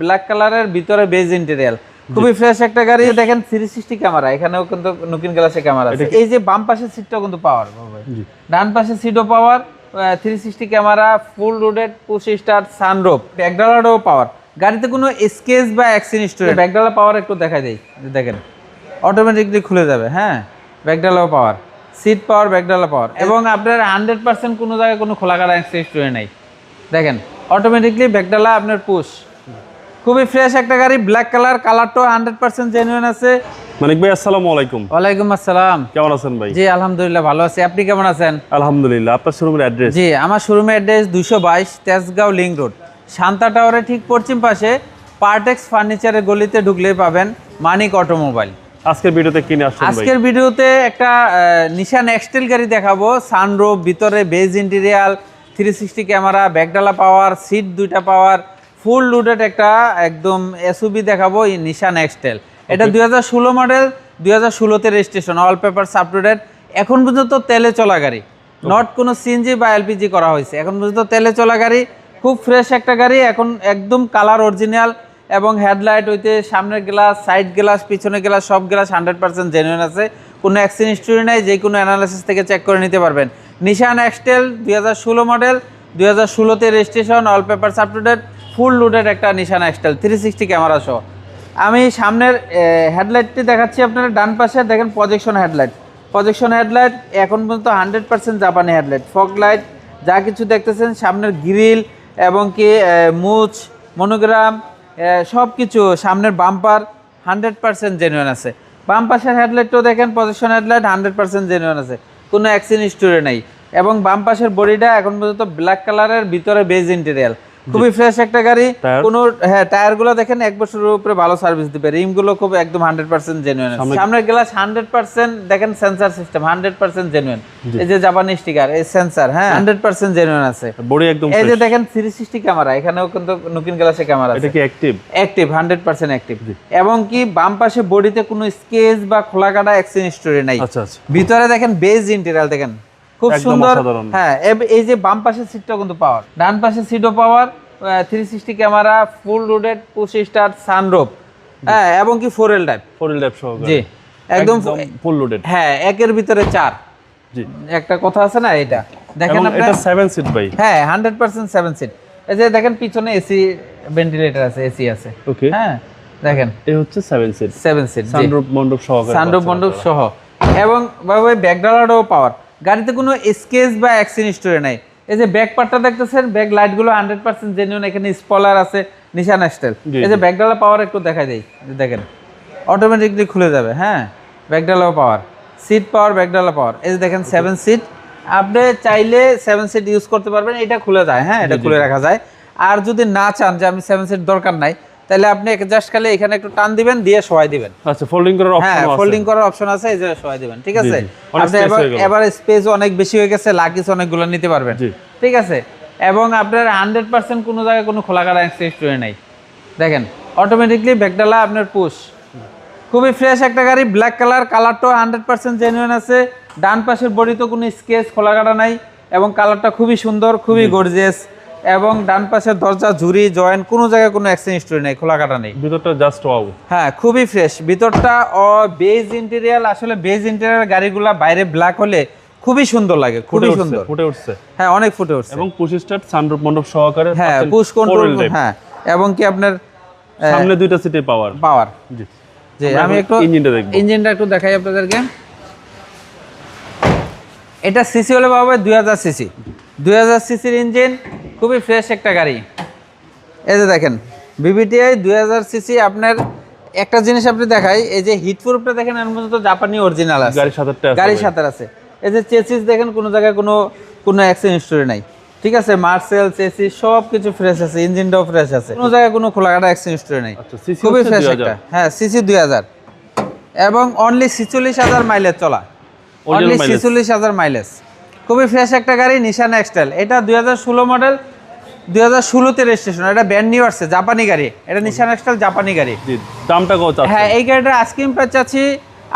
Black কালারের ভিতরে beige ইন্টেরিয়াল খুবই ফ্রেশ একটা গাড়ি। দেখেন থ্রি সিক্সটি ক্যামেরা এখানেও কিন্তু নতুন গ্লাসে ক্যামেরা আছে। এই যে বাম পাশের সিটটাও কিন্তু পাওয়ার ডান পাশের সিটও power three sixty camera full loaded push start sunroof ব্যাকডালারও power গাড়িতে কোনো স্কেচ বা অ্যাক্সিডেন্ট স্টোরি ব্যাকডালা পাওয়ার একটু দেখাই দেই। দেখেন অটোমেটিকলি খুলে যাবে হ্যাঁ? ব্যাকডালাও পাওয়ার সিট পাওয়ার ব্যাকডালা পাওয়ার এবং আপনার হান্ড্রেড পার্সেন্ট কোনো জায়গায় কোনো খোলা কাটা অ্যাক্সিডেন্ট স্টোরি নাই। দেখেন অটোমেটিকলি ব্যাকডালা আপনার পুশ খুবই ফ্রেশ একটা গাড়ি ব্ল্যাক কালার কালারটাও হান্ড্রেড পার্সেন্ট জেনুইন আছে। মানিক ভাই আসসালামু আলাইকুম। ওয়ালাইকুম আসসালাম। কেমন আছেন ভাই? জি আলহামদুলিল্লাহ ভালো আছি। আপনি কেমন আছেন? আলহামদুলিল্লাহ আপনার শোরুমের অ্যাড্রেস জি আমার শোরুমের অ্যাড্রেস দুশো বাইশ তেজগাঁও লিঙ্ক রোড শান্তা টাওয়ারের ঠিক পশ্চিম পাশে পার্টেক্স ফার্নিচারের গলিতে ঢুকলেই পাবেন মানিক অটোমোবাইল আজকের ভিডিওতে কিনে আসছেন ভাই? আজকের ভিডিওতে একটা নিশান এক্সটেল গাড়ি দেখাবো। সানরোপ ভিতরে beige interior three sixty camera ব্যাকডালা power seat দুইটা পাওয়ার ফুল লুডেড একটা একদম এসুবি দেখাবো এই নিশান এক্সটেল এটা দুই হাজার ষোলো মডেল দুই হাজার ষোলোতে রেজিস্ট্রেশন অল পেপার আপটুডেট এখন পর্যন্ত তেলে চলা গাড়ি। নট কোনো সিএনজি বা এলপিজি করা হয়েছে। এখন পর্যন্ত তেলে চলা গাড়ি খুব ফ্রেশ একটা গাড়ি। এখন একদম কালার অরিজিনাল এবং হেডলাইট হইতে সামনের গ্লাস সাইড গ্লাস পিছনের গ্লাস সব গ্লাস হান্ড্রেড পার্সেন্ট জেনুইন আছে। কোনো অ্যাক্সিডেন্ট হিস্ট্রি নাই যে কোনো অ্যানালাইসিস থেকে চেক করে নিতে পারবেন। নিশান এক্সটেল দুই হাজার ষোলো মডেল দুই হাজার ষোলোতে registration all paper up to date full loaded একটা Nissan X-Trail three sixty camera সহ। আমি সামনের হেডলাইটটি দেখাচ্ছি আপনারা, ডান পাশে দেখেন প্রজেকশন হেডলাইট প্রজেকশন হেডলাইট এখন পর্যন্ত হান্ড্রেড পার্সেন্ট জাপানি হেডলাইট ফগ লাইট যা কিছু দেখতেছেন, সামনের গ্রিল এবং কি মুচ মনোগ্রাম সব কিছু সামনের বাম্পার হান্ড্রেড পার্সেন্ট জেনুইন আছে। বাম পাশের হেডলাইটও দেখেন projection headlight hundred percent genuine আছে। কোনো অ্যাক্সিডেন্ট স্টোরি নেই। এবং বাম পাশের বডিটা এখন পর্যন্ত ব্ল্যাক কালারের ভিতরে বেজ ইন্টেরিয়াল খুবই ফ্রেশ একটা গাড়ি? কোনো হ্যাঁ টায়ারগুলো দেখেন এক বছরের উপরে ভালো সার্ভিস দিবে। রিমগুলো খুব একদম হান্ড্রেড পার্সেন্ট জেনুইন সামনের গ্লাস হান্ড্রেড পার্সেন্ট দেখেন sensor system hundred percent genuine এই যে জাপানি স্টিকার এই সেন্সার হ্যাঁ হান্ড্রেড পার্সেন্ট জেনুইন আছে। বডি একদম এই যে দেখেন থ্রি সিক্সটি ক্যামেরা এখানেও কিন্তু নতুন গ্লাসে ক্যামেরা আছে। এটা কি active active hundred percent active এবং কি বাম পাশে বডিতে কোনো স্কেচ বা খোলা কাটা অ্যাক্সিডেন্ট স্টোরি নাই। আচ্ছা আচ্ছা। ভিতরে দেখেন বেজ ইন্টেরিয়াল দেখেন। খুব সুন্দর হ্যাঁ এই যে বাম পাশের সিটটাও কিন্তু পাওয়ার। ডান পাশের সিটও power three sixty camera full loaded push start sunroof হ্যাঁ এবং কি four L type four wheel drive সহকারে। জি একদম ফুল লোডেড হ্যাঁ একের ভিতরে চার। জি। একটা কথা আছে না এটা? দেখেন আপনার এটা 7 সিট ভাই। হ্যাঁ হান্ড্রেড পার্সেন্ট সেভেন সিট এই যে দেখেন পিছনে এসি ভেন্টিলেটর আছে এসি আছে। ওকে হ্যাঁ দেখেন। এই হচ্ছে 7 সিট সেভেন সিট সানরূপ মণ্ডপ সহকারে সানরুফ আপনারা। সহ। এবং বাবা ব্যাকডালারও পাওয়ার গাড়িতে কোনো স্কেচ বা অ্যাক্সিডেন্ট স্টোরি নাই। এই যে ব্যাক পার্টটা দেখতেছেন ব্যাক লাইটগুলো হান্ড্রেড পার্সেন্ট জেনুইন এখানে স্পলার আছে নিশান স্টাইল এই যে ব্যাকডালা পাওয়ার একটু দেখাই দেই এই যে দেখেন অটোমেটিকলি খুলে যাবে হ্যাঁ? ব্যাকডালাও পাওয়ার সিট পাওয়ার ব্যাকডালা পাওয়ার এই যে দেখেন সেভেন সিট আপনি চাইলে সেভেন সিট ইউজ করতে পারবেন এটা খুলে যায় হ্যাঁ? এটা খুলে রাখা যায়। আর যদি না চান যে আমি সেভেন সিট দরকার নাই তাহলে আপনি জাস্ট খালি এখানে একটু টান দিবেন দিয়ে সবাই দিবেন। আচ্ছা ফোল্ডিং করার হ্যাঁ অপশন আছে। ফোল্ডিং করার অপশন আছে এই যে সবাই দিবেন ঠিক আছে? আপনি এবার এবার স্পেস অনেক বেশি হয়ে গেছে লাকিস অনেকগুলো নিতে পারবেন। ঠিক আছে? এবং আপনার হান্ড্রেড পার্সেন্ট কোনো জায়গায় কোনো খোলা কাটা অ্যাক্সিডেন্ট হয়ে নাই। দেখেন অটোমেটিকলি ব্যাকডালা আপনার পুশ খুবই ফ্রেশ একটা গাড়ি ব্ল্যাক কালার কালারটাও হান্ড্রেড পার্সেন্ট জেনুইন আছে। ডান পাশের বডি তো কোনো স্কেচ খোলা কাটা নাই। এবং কালারটা খুবই সুন্দর খুবই গর্জিয়াস এবং ডান পাশের দরজা ঝুরি জয়েন্ট কোনো জায়গায় কোনো অ্যাক্সিডেন্ট স্টোরি নেই খোলা কাটা নেই। ভিতরটা জাস্ট ওয়াও হ্যাঁ খুবই ফ্রেশ ভিতরটা ও বেজ ইন্টেরিয়াল আসলে বেজ ইন্টেরিয়াল গাড়িগুলা বাইরে ব্ল্যাক হলে খুবই সুন্দর লাগে খুবই সুন্দর। ফুটে উঠছে। হ্যাঁ অনেক ফুটে উঠছে। এবং পুশ স্টার্ট সানরূপ মণ্ডপ সহকারে হ্যাঁ পুশ কন্ট্রোল হ্যাঁ এবং কি আপনার সামনে দুইটা সিটে পাওয়ার পাওয়ার জি। যে আমি একটু ইঞ্জিনটা দেখব। ইঞ্জিনটা একটু দেখাই আপনাদেরকে। এটা সিসি হলে পাবে দুই হাজার সিসি দুই হাজার সিসির ইঞ্জিন খুবই ফ্রেশ একটা গাড়ি। এই যে দেখেন বিবিটিআই দুই হাজার সিসি আপনার একটা জিনিস আপনি দেখাই এই যে হিট প্রুফটা দেখেন এর মধ্যে তো জাপানি অরিজিনাল আছে। গাড়ির সাথে গাড়ির সাথে আছে। এই যে চেসিস দেখেন কোনো জায়গায় কোনো কোনো অ্যাক্সিডেন্ট স্টোরি নাই। ঠিক আছে মার্সেল চেসিস সব কিছু ফ্রেশ আছে ইঞ্জিনটাও ফ্রেশ আছে। কোনো জায়গায় কোনো খোলাঘাটা অ্যাক্সিডেন্ট স্টোরি নাই। আচ্ছা, খুবই ফ্রেশ একটা। হ্যাঁ সিসি দুই হাজার। এবং অনলি ছিচল্লিশ হাজার মাইলেজ চলা। অনলি। ছিচল্লিশ হাজার মাইলেজ খুবই ফ্রেশ একটা গাড়ি নিশান এক্সটেল এটা দুই হাজার ষোলো মডেল দুই হাজার ষোলোতে রেজিস্ট্রেশন এটা ব্যান্ড নিউ আসছে জাপানি গাড়ি। এটা নিশান এক্সটেল জাপানি গাড়ি। দামটা কত হ্যাঁ এই গাড়িটা আইসক্রিম প্রাইস চাচ্ছি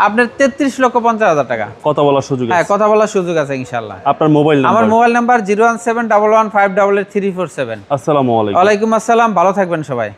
আপনার তেত্রিশ লক্ষ পঞ্চাশ হাজার টাকা। কথা বলার সুযোগ হ্যাঁ কথা বলার সুযোগ আছে ইনশাল্লাহ আপনার মোবাইল আমার mobile number zero one seven double one five double eight three four seven. আসসালামু আলাইকুম। ওয়ালাইকুম আসসালাম ভালো থাকবেন সবাই।